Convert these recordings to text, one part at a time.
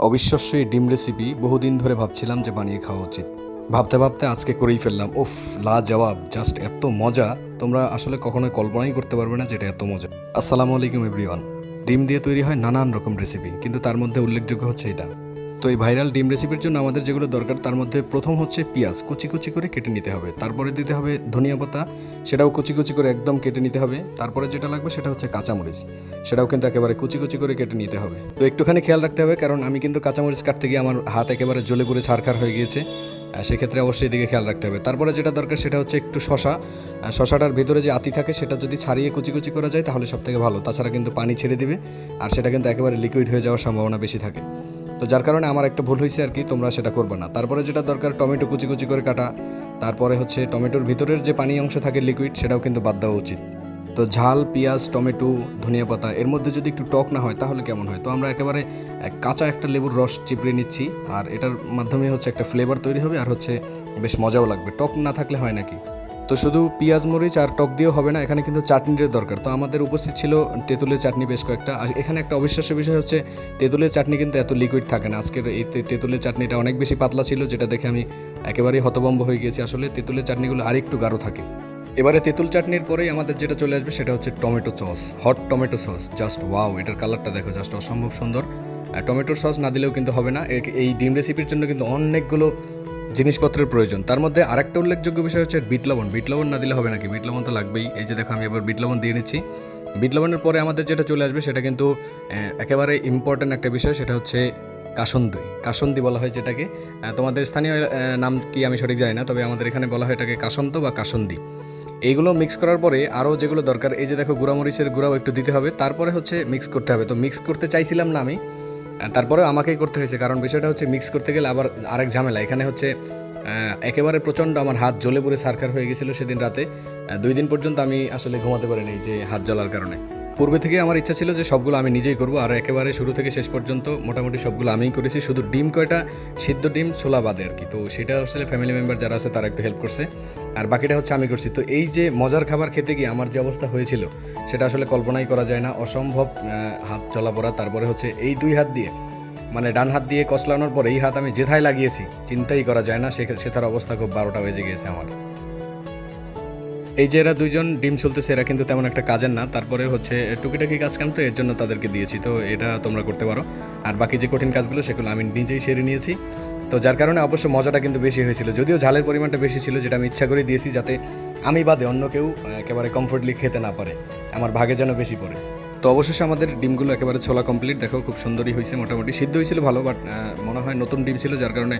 অবিশ্বাস্য এই ডিম রেসিপি বহুদিন ধরে ভাবছিলাম যে বানিয়ে খাওয়া উচিত। ভাবতে ভাবতে আজকে করেই ফেললাম ওফ লা জবাব জাস্ট এত মজা। তোমরা আসলে কখনোই কল্পনাই করতে পারবে না যেটা এত মজা। আসসালামু আলাইকুম এভরিওয়ান ডিম দিয়ে তৈরি হয় নানান রকম রেসিপি কিন্তু তার মধ্যে উল্লেখযোগ্য হচ্ছে এটা। তো এই ভাইরাল ডিম রেসিপির জন্য আমাদের যেগুলো দরকার, তার মধ্যে প্রথম হচ্ছে পেঁয়াজ। কুচি কুচি করে কেটে নিতে হবে। তারপরে দিতে হবে ধনিয়া পাতা, সেটাও কুচি কুচি করে একদম কেটে নিতে হবে। তারপরে যেটা লাগবে সেটা হচ্ছে কাঁচামরিচ। সেটাও কিন্তু একেবারে কুচি কুচি করে কেটে নিতে হবে। তো একটুখানি খেয়াল রাখতে হবে, কারণ আমি কিন্তু কাঁচামরিচ কাটতে গিয়ে আমার হাত একেবারে জ্বলে পুড়ে ছারখার হয়ে গিয়েছে। সেক্ষেত্রে অবশ্যই এদিকে খেয়াল রাখতে হবে। তারপরে যেটা দরকার সেটা হচ্ছে একটু শশা শশাটার ভিতরে যে আতি থাকে, সেটা যদি ছাড়িয়ে কুচি কুচি করা যায়, তাহলে সব থেকে ভালো। তাছাড়া কিন্তু পানি ছেড়ে দিবে, আর সেটা কিন্তু একেবারে লিকুইড হয়ে যাওয়ার সম্ভাবনা বেশি থাকে। তো যার কারণে আমার একটা ভুল হয়েছে আর কি, তোমরা সেটা করবে না। তারপরে যেটা দরকার, টমেটো কুচি কুচি করে কাটা। তারপরে হচ্ছে টমেটোর ভিতরের যে পানি অংশ থাকে লিকুইড সেটাও কিন্তু বাদ দেওয়া উচিত। তো ঝাল, পেঁয়াজ, টমেটো, ধনিয়া পাতা, এর মধ্যে যদি একটু টক না হয়, তাহলে কেমন হয়? তো আমরা একেবারে কাঁচা একটা লেবুর রস চিপড়ে নিচ্ছি, আর এটার মাধ্যমে হচ্ছে একটা ফ্লেভার তৈরি হবে, আর হচ্ছে বেশ মজাও লাগবে। টক না থাকলে হয় নাকি? তো শুধু পেঁয়াজ, মরিচ আর টক দিয়েও হবে না, এখানে কিন্তু চাটনির দরকার। তো আমাদের উপস্থিত ছিল তেঁতুলের চাটনি বেশ কয়েকটা। আর এখানে একটা অবিশ্বাস্য বিষয় হচ্ছে, তেঁতুলের চাটনি কিন্তু এত লিকুইড থাকে না। আজকের এই তেঁতুলের চাটনিটা অনেক বেশি পাতলা ছিল, যেটা দেখে আমি একেবারেই হতভম্ব হয়ে গিয়েছি। আসলে তেঁতুলের চাটনিগুলো আরেকটু গাঢ় থাকে। এবারে তেঁতুল চাটনির পরেই আমাদের যেটা চলে আসবে, সেটা হচ্ছে tomato sauce hot tomato sauce just wow এটার কালারটা দেখো জাস্ট অসম্ভব সুন্দর। টমেটোর সস না দিলেও কিন্তু হবে না। এই ডিম রেসিপির জন্য কিন্তু অনেকগুলো জিনিসপত্রের প্রয়োজন। তার মধ্যে আরেকটা উল্লেখযোগ্য বিষয় হচ্ছে বিট লবণ। বিট লবণ না দিলে হবে নাকি? বিট লবণ তো লাগবেই। এই যে দেখো, আমি এবার বিট লবণ দিয়ে নিচ্ছি। বিট লবণের পরে আমাদের যেটা চলে আসবে সেটা কিন্তু একেবারে ইম্পর্ট্যান্ট একটা বিষয়, সেটা হচ্ছে কাসন্দি। কাসন্দি বলা হয় যেটাকে। তোমাদের স্থানীয় নাম কি আমি সঠিক জানি না, তবে আমাদের এখানে বলা হয় এটাকে কাসন্ত বা কাসন্দি। এইগুলো মিক্স করার পরে আরও যেগুলো দরকার, এই যে দেখো, গুঁড়ামরিচের গুঁড়াও একটু দিতে হবে। তারপরে হচ্ছে মিক্স করতে হবে। তো মিক্স করতে চাইছিলাম না আমি তারপরে আমাকেই করতে হয়েছে, কারণ বিষয়টা হচ্ছে মিক্স করতে গেলে আবার আরেক ঝামেলা। এখানে হচ্ছে একেবারে প্রচণ্ড আমার হাত জ্বলে পড়ে সারকার হয়ে গেছিল সেদিন রাতে। দুই দিন পর্যন্ত আমি আসলে ঘুমাতে পারিনি যে হাত জ্বলার কারণে। পূর্বে থেকে আমার ইচ্ছা ছিল যে সবগুলো আমি নিজেই করব, আর একেবারে শুরু থেকে শেষ পর্যন্ত মোটামুটি সবগুলো আমিই করেছি। শুধু ডিম কয়টা? সিদ্ধ ডিম, ছোলা বাদে আর কি। তো সেটা আসলে ফ্যামিলি মেম্বার যারা আছে তারা একটু হেল্প করছে। আর বাকিটা হচ্ছে আমি করছি। তো এই যে মজার খাবার খেতে গিয়ে আমার যে অবস্থা হয়েছিল, সেটা আসলে কল্পনাই করা যায় না। অসম্ভব হাত চলা চলাপড়া। তারপরে হচ্ছে এই দুই হাত দিয়ে মানে ডান হাত দিয়ে কসলানোর পর এই হাত আমি যেথায় লাগিয়েছি, চিন্তাই করা যায় না। সে সে তার অবস্থা খুব বারোটা বেজে গিয়েছে আমার। এই যে এরা দুইজন ডিম চলতেছে, এরা কিন্তু তেমন একটা কাজের না। তারপরে হচ্ছে, টুকিটাকি কাজ কাম তো, এর জন্য তাদেরকে দিয়েছি। তো এটা তোমরা করতে পারো। আর বাকি যে কঠিন কাজগুলো, সেগুলো আমি নিজেই সেরে নিয়েছি। তো যার কারণে অবশ্য মজাটা কিন্তু বেশি হয়েছিল। যদিও ঝালের পরিমাণটা বেশি ছিল, যেটা আমি ইচ্ছা করে দিয়েছি, যাতে আমি বাদে অন্য কেউ, একেবারে কমফোর্টলি খেতে না পারে। আমার ভাগে যেন বেশি পড়ে। তো অবশেষে আমাদের ডিমগুলো একেবারে ছোলা কমপ্লিট দেখো, খুব সুন্দরই হয়েছে, মোটামুটি। সিদ্ধ হয়েছিল ভালো বাট মনে হয় নতুন ডিম ছিল, যার কারণে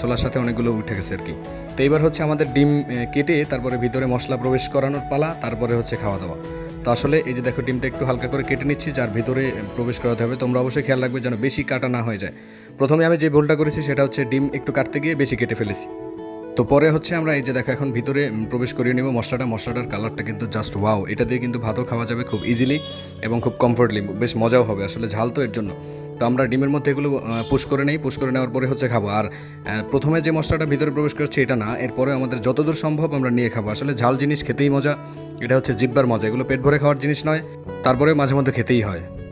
ছোলার সাথে অনেকগুলো উঠে গেছে আর কি। তো এইবার হচ্ছে আমাদের ডিম কেটে তারপরে ভিতরে মশলা প্রবেশ করানোর পালা, তারপরে হচ্ছে খাওয়া দাওয়া। তো আসলে এই যে দেখো, ডিমটা একটু হালকা করে কেটে নিচ্ছি, যার ভিতরে প্রবেশ করাতে হবে। তোমরা অবশ্যই খেয়াল রাখবে যেন বেশি কাটা না হয়ে যায়। প্রথমে আমি যে ভুলটা করেছি, সেটা হচ্ছে ডিম একটু কাটতে গিয়ে বেশি কেটে ফেলেছি। তো পরে হচ্ছে আমরা এই যে দেখো, এখন ভিতরে প্রবেশ করিয়ে নেব মশলাটা। মশলাটার কালারটা কিন্তু জাস্ট ওয়াও এটা দিয়ে কিন্তু ভাতও খাওয়া যাবে খুব ইজিলি এবং খুব কমফোর্টলি বেশ মজাও হবে, আসলে ঝাল তো এর জন্য। তো আমরা ডিমের মধ্যে এগুলো পুশ করে নেই। পুশ করে নেওয়ার পরে হচ্ছে খাব। আর প্রথমে যে মশলাটা ভিতরে প্রবেশ করছে এটা না, এরপরে আমাদের যতদূর সম্ভব আমরা নিয়ে খাব। আসলে ঝাল জিনিস খেতেই মজা, এটা হচ্ছে জিব্বার মজা। এগুলো পেট ভরে খাওয়ার জিনিস নয় তারপরে মাঝে মধ্যে খেতেই হয়।